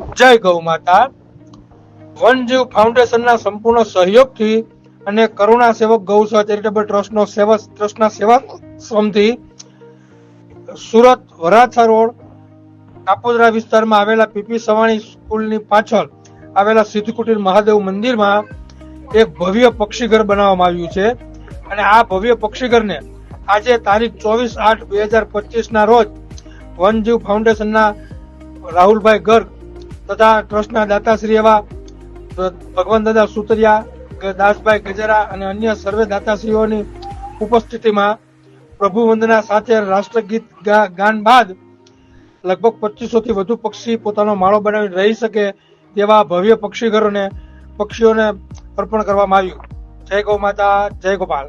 જય ગૌ માતા. વનજીવ ફાઉન્ડેશનના સંપૂર્ણ સહયોગથી અને કરુણા સેવક ગૌસેવા ચેરિટેબલ ટ્રસ્ટનો સેવા ટ્રસ્ટના સેવા શ્રમથી સુરત વરાછા રોડ, કાપોદરા વિસ્તારમાં આવેલા પીપી સવાણી સ્કૂલની પાછળ આવેલા સિદ્ધકુટીર મહાદેવ મંદિરમાં એક ભવ્ય પક્ષીઘર બનાવવામાં આવ્યું છે. અને આ ભવ્ય પક્ષીઘરને આજે તારીખ ચોવીસ આઠ બે હજાર પચીસ ના રોજ વનજીવ ફાઉન્ડેશનના રાહુલભાઈ ગર્ગ તથા ટ્રસ્ટના દાતાશ્રી એવા ભગવાન દાદા સુતરિયા દાસભાઈ ગજરા અને અન્ય સર્વે દાતાશ્રીઓની ઉપસ્થિતિમાં પ્રભુ વંદના સાથે રાષ્ટ્રગીત ગાન બાદ લગભગ પચીસો થી વધુ પક્ષી પોતાનો માળો બનાવી રહી શકે તેવા ભવ્ય પક્ષીઘરોને, પક્ષીઓને અર્પણ કરવામાં આવ્યું. જય ગૌ માતા, જય ગોપાલ.